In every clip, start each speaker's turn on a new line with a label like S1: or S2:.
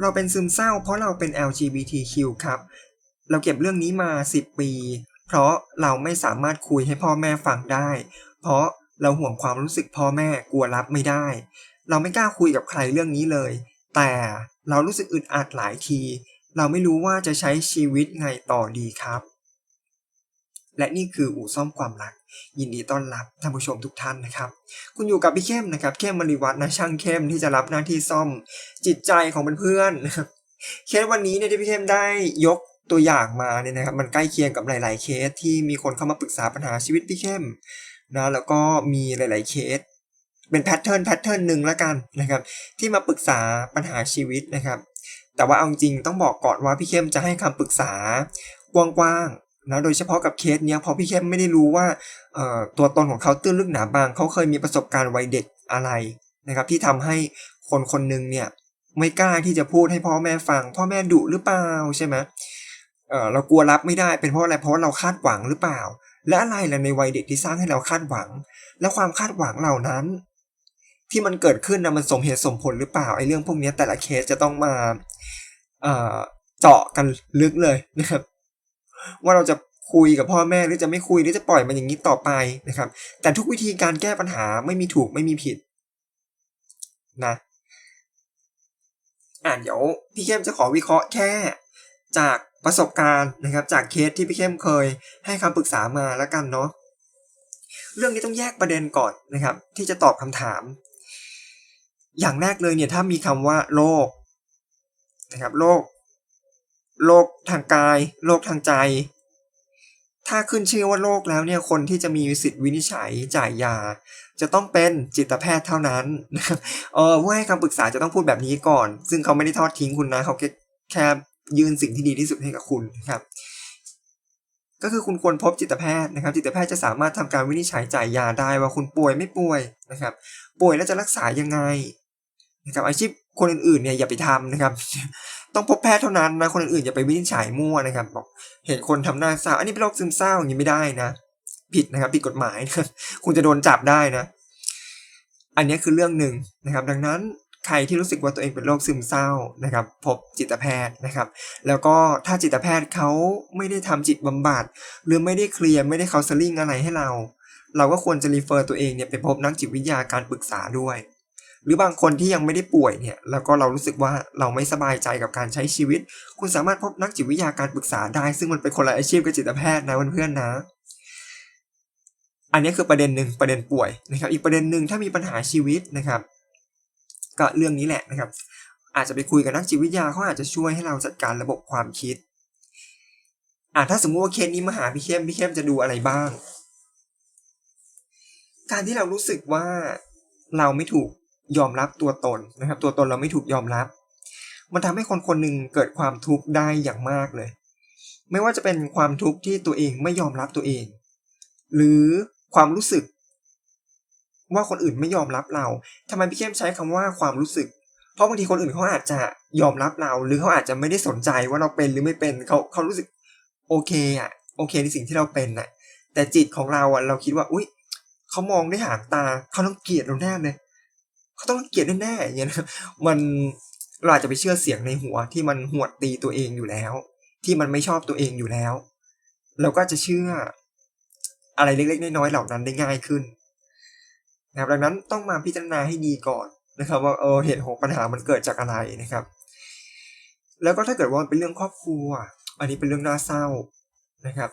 S1: เราเป็นซึมเศร้าเพราะเราเป็น LGBTQ ครับ เราเก็บเรื่องนี้มา 10 ปี เพราะเราไม่สามารถคุยให้พ่อแม่ฟังได้ เพราะเราห่วงความรู้สึกพ่อแม่กลัวรับไม่ได้ เราไม่กล้าคุยกับใครเรื่องนี้เลย แต่เรารู้สึกอึดอัดหลายที เราไม่รู้ว่าจะใช้ชีวิตไงต่อดีครับ และนี่คืออู่ซ่อมความรัก ยินดีต้อนรับท่านผู้ชมทุกท่านนะครับ คุณอยู่กับพี่เข้มนะครับเข้มมริวัฒน์นะช่างเข้มที่จะรับหน้าที่ซ่อมจิตใจของเพื่อนๆเคสวันนี้เนี่ยที่พี่เข้มได้ยกตัวอย่างมาเนี่ยนะครับมันใกล้เคียงกับหลาย ๆ เคสที่มีคนเข้ามาปรึกษาปัญหาชีวิตพี่เข้มนะแล้วก็มีหลาย ๆ เคส เป็นแพทเทิร์นแพทเทิร์นหนึ่งแล้วกันนะครับ ที่มาปรึกษาปัญหาชีวิตนะครับ แต่ว่าเอาจริงต้องบอกก่อนว่าพี่เข้มจะให้คำปรึกษากว้าง นะโดยเฉพาะกับเคสเนี้ยเพราะพี่เข้มไม่ได้รู้ว่าตัวตนของเขาตื้นลึกหนาบางเขาเคยมีประสบการณ์วัยเด็กอะไรนะครับ ที่ทำให้คนคนหนึ่งเนี่ยไม่กล้าที่จะพูดให้พ่อแม่ฟัง พ่อแม่ดุหรือเปล่าใช่ไหมเออเรากลัวรับไม่ได้เป็นเพราะอะไรเพราะเราคาดหวังหรือเปล่า และอะไรล่ะในวัยเด็กที่สร้างให้เราคาดหวัง และความคาดหวังเหล่านั้น ที่มันเกิดขึ้นนะมันสมเหตุสมผลหรือเปล่าไอ้เรื่องพวกนี้แต่ละเคสจะต้องมาเจาะกันลึกเลยนะครับ ว่าเราจะคุยกับพ่อแม่หรือจะไม่คุยหรือจะปล่อยมันอย่างนี้ต่อไปนะครับ แต่ทุกวิธีการแก้ปัญหาไม่มีถูกไม่มีผิดนะอ่านเดี๋ยวพี่เข้มจะขอวิเคราะห์แค่จากประสบการณ์นะครับ จากเคสที่พี่เข้มเคยให้คำปรึกษามาแล้วกันเนาะเรื่องนี้ต้องแยกประเด็นก่อนนะครับ ที่จะตอบคำถาม อย่างแรกเลยเนี่ยถ้ามีคำว่าโรคนะครับโรค โรคทางกายโรคทางใจ ถ้าขึ้นชื่อว่าโรคแล้วเนี่ยคนที่จะมีสิทธิ์วินิจฉัยจ่ายยา จะต้องเป็นจิตแพทย์เท่านั้นนะครับเออผู้ให้คำปรึกษาจะต้องพูดแบบนี้ก่อน ซึ่งเขาไม่ได้ทอดทิ้งคุณนะเขาแค่แค่ยื่นสิ่งที่ดีที่สุดให้กับคุณนะครับก็คือคุณควรพบจิตแพทย์นะครับ จิตแพทย์จะสามารถทำการวินิจฉัยจ่ายยาได้ว่าคุณป่วยไม่ป่วยนะครับ ป่วยแล้วจะรักษายังไงนะครับอาชีพคนอื่นๆเนี่ยอย่าไปทำนะครับ ต้องพบแพทย์เท่านั้นนะคนอื่นๆอย่าไปวินิจฉัยมั่วนะครับบอกเห็นคนทำหน้าเศร้า อันนี้เป็นโรคซึมเศร้าอย่างนี้ไม่ได้นะ ผิดนะครับผิดกฎหมายนะคุณจะโดนจับได้นะ อันนี้คือเรื่องหนึ่งนะครับ ดังนั้นใครที่รู้สึกว่าตัวเองเป็นโรคซึมเศร้านะครับ พบจิตแพทย์นะครับ แล้วก็ถ้าจิตแพทย์เขาไม่ได้ทำจิตบำบัดหรือไม่ได้เคลียร์ไม่ได้เคาน์เซลลิ่งอะไรให้เรา เราก็ควรจะรีเฟอร์ตัวเองเนี่ยไปพบนักจิตวิทยาการปรึกษาด้วย หรือบางคนที่ยังไม่ได้ป่วยเนี่ยแล้วก็เรารู้สึกว่าเราไม่สบายใจกับการใช้ชีวิต คุณสามารถพบนักจิตวิทยาการปรึกษาได้ ซึ่งมันเป็นคนละอาชีพกับจิตแพทย์นะเพื่อนๆนะ อันนี้คือประเด็นหนึ่งประเด็นป่วยนะครับ อีกประเด็นหนึ่งถ้ามีปัญหาชีวิตนะครับ ก็เรื่องนี้แหละนะครับ อาจจะไปคุยกับนักจิตวิทยาเขาอาจจะช่วยให้เราจัดการระบบความคิดอ่าถ้าสมมติว่าเคสนี้มาหาพี่เข้มพี่เข้มจะดูอะไรบ้าง การที่เรารู้สึกว่าเราไม่ถูก ยอมรับตัวตนนะครับ ตัวตนเราไม่ถูกยอมรับ มันทำให้คนคนหนึ่งเกิดความทุกข์ได้อย่างมากเลย ไม่ว่าจะเป็นความทุกข์ที่ตัวเองไม่ยอมรับตัวเอง หรือความรู้สึก ว่าคนอื่นไม่ยอมรับเราทำไมพี่เข้มใช้คำว่าความรู้สึก เพราะบางทีคนอื่นเขาอาจจะยอมรับเรา หรือเขาอาจจะไม่ได้สนใจว่าเราเป็นหรือไม่เป็นเขาเขารู้สึกโอเคอะโอเคในสิ่งที่เราเป็นน่ะแต่จิตของเราอะเราคิดว่า อุ้ยเขามองด้วยหางตาเขาต้องเกลียดเราแน่เลย เขาต้องเกลียดแน่ๆอย่างเงี้ยนะมันเราอาจจะไปเชื่อเสียงในหัวที่มันหวดตีตัวเองอยู่แล้ว ที่มันไม่ชอบตัวเองอยู่แล้ว เราก็จะเชื่ออะไรเล็กๆน้อยๆเหล่านั้นได้ง่ายขึ้นนะครับดังนั้นต้องมาพิจารณาให้ดีก่อนนะครับ ว่าเออเหตุของปัญหามันเกิดจากอะไรนะครับ แล้วก็ถ้าเกิดว่ามันเป็นเรื่องครอบครัว อันนี้เป็นเรื่องน่าเศร้านะครับ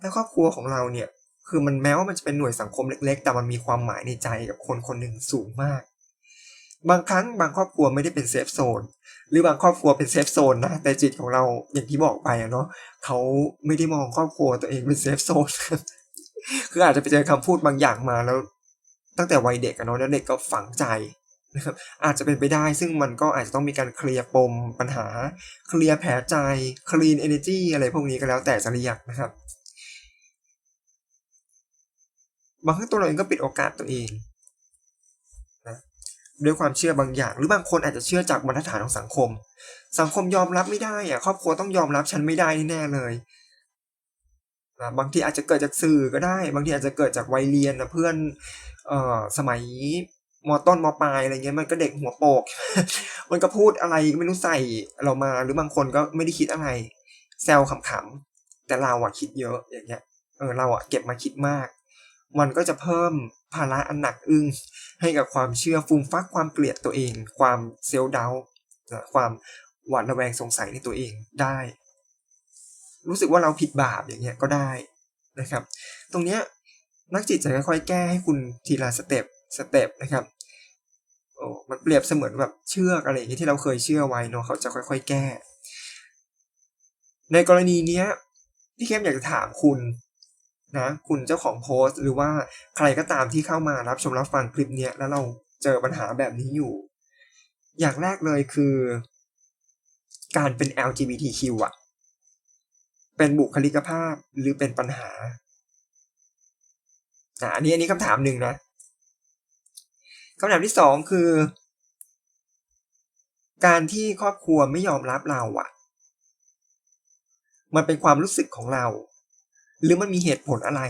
S1: ถ้าครอบครัวของเราเนี่ยคือมันแม้ว่ามันจะเป็นหน่วยสังคมเล็ก ๆ แต่มันมีความหมายในใจกับคนคนหนึ่งสูงมาก บางครั้งบางครอบครัวไม่ได้เป็นเซฟโซนหรือบางครอบครัวเป็นเซฟโซนนะแต่จิตของเราอย่างที่บอกไปอะเนาะเขาไม่ได้มองครอบครัวตัวเองเป็นเซฟโซนคืออาจจะไปเจอคำพูดบางอย่างมาแล้ว ตั้งแต่วัยเด็กอะเนาะแล้วเด็กก็ฝังใจนะครับอาจจะเป็นไปได้ซึ่งมันก็อาจจะต้องมีการเคลียร์ปมปัญหา เคลียร์แผลใจคลีนเอเนจีอะไรพวกนี้ก็แล้วแต่จะเรียกนะครับ บางครั้งตัวเราเองก็ปิดโอกาสตัวเอง ด้วยความเชื่อบางอย่าง หรือบางคนอาจจะเชื่อจากบรรทัดฐานของสังคม สังคมยอมรับไม่ได้อะครอบครัวต้องยอมรับฉันไม่ได้แน่เลยนะบางทีอาจจะเกิดจากสื่อก็ได้ บางทีอาจจะเกิดจากวัยเรียนนะเพื่อนเอ่อสมัยมอต้นมอปลายอะไรเงี้ยมันก็เด็กหัวโปก มันก็พูดอะไรไม่รู้ใส่เรามา หรือบางคนก็ไม่ได้คิดอะไร แซวขำๆแต่เราอะคิดเยอะอย่างเงี้ยเออเราอะเก็บมาคิดมาก มันก็จะเพิ่มภาระอันหนักอึ้งให้กับความเชื่อฟูมฟักความเกลียดตัวเอง ความเซลล์ดาวความหวาดระแวงสงสัยในตัวเองได้ รู้สึกว่าเราผิดบาปอย่างเงี้ยก็ได้นะครับ ตรงเนี้ยนักจิตจะค่อยๆแก้ให้คุณทีละสเต็ปสเต็ปนะครับโอ้มันเปรียบเสมือนแบบเชือกอะไรอย่างเงี้ยที่เราเคยเชื่อไว้เนาะเขาจะค่อยๆแก้ ในกรณีเนี้ยพี่เข้มอยากจะถามคุณ นะคุณเจ้าของโพสต์ หรือว่าใครก็ตามที่เข้ามารับชมรับฟังคลิปเนี้ยแล้วเราเจอปัญหาแบบนี้อยู่ อย่างแรกเลยคือ การเป็น LGBTQ อะเป็นบุคลิกภาพหรือเป็นปัญหาอะอันนี้อันนี้คำถามหนึ่งนะคำถามที่สองคือ การที่ครอบครัวไม่ยอมรับเราอะมันเป็นความรู้สึกของเรา หรือมันมีเหตุผลอะไร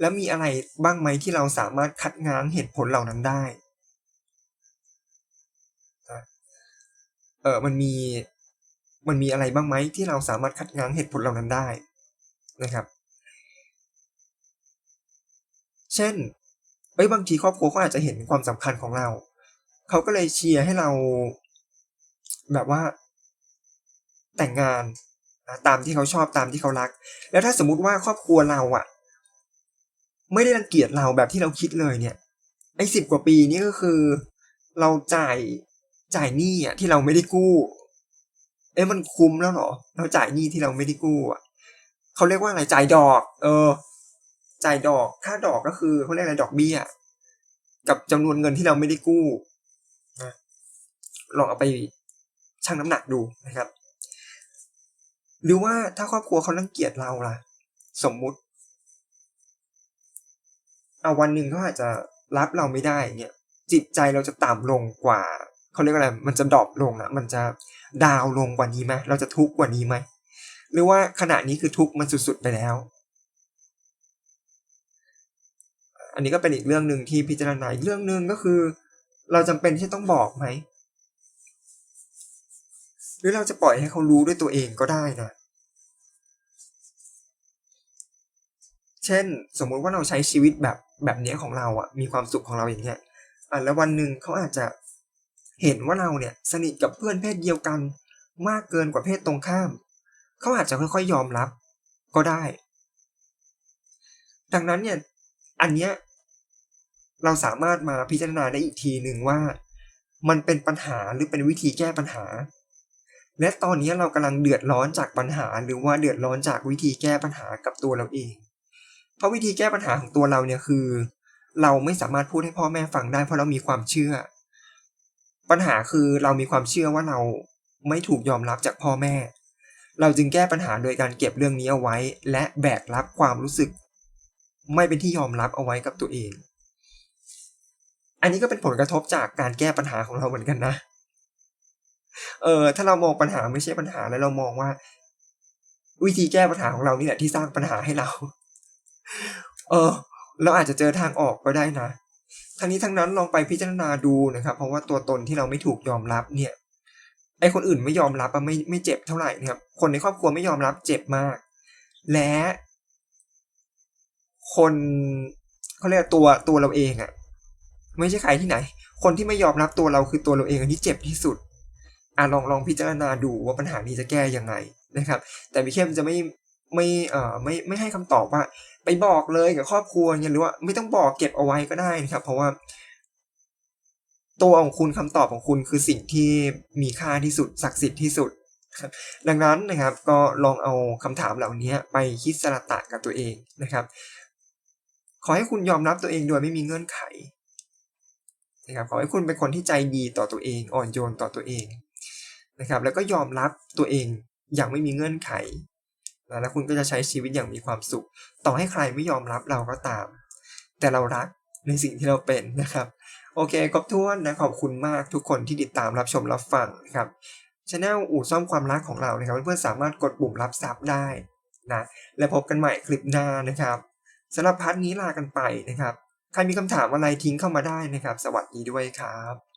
S1: แล้วมีอะไรบ้างไหมที่เราสามารถคัดง้างเหตุผลเหล่านั้นได้เออมันมีมันมีอะไรบ้างไหมที่เราสามารถคัดง้างเหตุผลเหล่านั้นได้นะครับ เช่นเอ้ยบางทีครอบครัวเขาอาจจะเห็นความสำคัญของเรา เขาก็เลยเชียร์ให้เราแบบว่าแต่งงาน ตามที่เขาชอบตามที่เขารัก แล้วถ้าสมมุติว่าครอบครัวเราอะไม่ได้รังเกียจเราแบบที่เราคิดเลยเนี่ยไอ้สิบกว่าปีนี้ก็คือ เราจ่ายจ่ายหนี้อะที่เราไม่ได้กู้ เอ๊ะมันคุ้มแล้วเหรอเราจ่ายหนี้ที่เราไม่ได้กู้อะเขาเรียกว่าอะไรจ่ายดอก เออ จ่ายดอกค่าดอกก็คือเขาเรียกอะไรดอกเบี้ย กับจำนวนเงินที่เราไม่ได้กู้นะลองเอาไปชั่งน้ำหนักดูนะครับ หรือว่าถ้าครอบครัวเขารังเกียจเราล่ะ สมมุติเอาวันหนึ่งเขาอาจจะรับเราไม่ได้เนี่ยจิตใจเราจะต่ำลงกว่าเขาเรียกอะไรมันจะดรอปลงอะมันจะดาวลงกว่านี้ไหมเราจะทุกข์กว่านี้ไหมหรือว่าขณะนี้คือทุกข์มันสุดๆไปแล้ว อันนี้ก็เป็นอีกเรื่องหนึ่งที่พิจารณาอีกเรื่องหนึ่งก็คือ เราจำเป็นที่ต้องบอกไหม หรือเราจะปล่อยให้เขารู้ด้วยตัวเองก็ได้นะ เช่น สมมุติว่าเราใช้ชีวิตแบบแบบนี้ของเราอะ่ะ มีความสุขของเราอย่างเงี้ยอะแล้ววันหนึ่งเขาอาจจะเห็นว่าเราเนี่ยสนิทกับเพื่อนเพศเดียวกัน มากเกินกว่าเพศตรงข้าม เขาอาจจะค่อยๆยอมรับก็ได้ ดังนั้นเนี่ยอันเนี้ยเราสามารถมาพิจารณาได้อีกทีหนึ่งว่า มันเป็นปัญหาหรือเป็นวิธีแก้ปัญหา และตอนนี้เรากำลังเดือดร้อนจากปัญหา หรือว่าเดือดร้อนจากวิธีแก้ปัญหากับตัวเราเอง เพราะวิธีแก้ปัญหาของตัวเราเนี่ยคือ เราไม่สามารถพูดให้พ่อแม่ฟังได้เพราะเรามีความเชื่อ ปัญหาคือเรามีความเชื่อว่าเราไม่ถูกยอมรับจากพ่อแม่ เราจึงแก้ปัญหาโดยการเก็บเรื่องนี้เอาไว้ และแบกรับความรู้สึก ไม่เป็นที่ยอมรับเอาไว้กับตัวเอง อันนี้ก็เป็นผลกระทบจากการแก้ปัญหาของเราเหมือนกันนะ เออถ้าเรามองปัญหาไม่ใช่ปัญหาแล้วเรามองว่า วิธีแก้ปัญหาของเรานี่แหละที่สร้างปัญหาให้เรา เออ เราอาจจะเจอทางออกก็ได้นะทั้งนี้ทั้งนั้นลองไปพิจารณาดูนะครับ เพราะว่าตัวตนที่เราไม่ถูกยอมรับเนี่ย ไอคนอื่นไม่ยอมรับอะไม่ไม่เจ็บเท่าไหร่นะครับ คนในครอบครัวไม่ยอมรับเจ็บมาก และ คนเขาเรียกตัวตัวเราเองอะไม่ใช่ใครที่ไหน คนที่ไม่ยอมรับตัวเราคือตัวเราเองอันนี้เจ็บที่สุด อะลองลองพิจารณาดูว่าปัญหานี้จะแก้ยังไงนะครับ แต่พี่เข้มจะไม่ไม่เอ่อไม่ไม่ให้คำตอบว่า ไปบอกเลยกับครอบครัวเนี่ยหรือว่าไม่ต้องบอกเก็บเอาไว้ก็ได้นะครับ เพราะว่า ตัวของคุณคำตอบของคุณคือสิ่งที่มีค่าที่สุดศักดิ์สิทธิ์ที่สุดดังนั้นนะครับก็ลองเอาคำถามเหล่านี้ไปคิดสระตะกับตัวเองนะครับ ขอให้คุณยอมรับตัวเองโดยไม่มีเงื่อนไขนะครับขอให้คุณเป็นคนที่ใจดีต่อตัวเอง อ่อนโยนต่อตัวเอง นะครับแล้วก็ยอมรับตัวเองอย่างไม่มีเงื่อนไขนะแล้วคุณก็จะใช้ชีวิตอย่างมีความสุข ต่อให้ใครไม่ยอมรับเราก็ตาม แต่เรารักในสิ่งที่เราเป็นนะครับ โอเคครบถ้วนนะขอบคุณมากทุกคนที่ติดตามรับชมรับฟังนะครับช anel อู่ซ่อมความรักของเรานะครับเพื่อนๆสามารถกดปุ่มรับซับได้นะและพบกันใหม่คลิปหน้านะครับสำหรับพาร์ทนี้ลากันไปนะครับ ใครมีคำถามอะไรทิ้งเข้ามาได้นะครับ สวัสดีด้วยครับ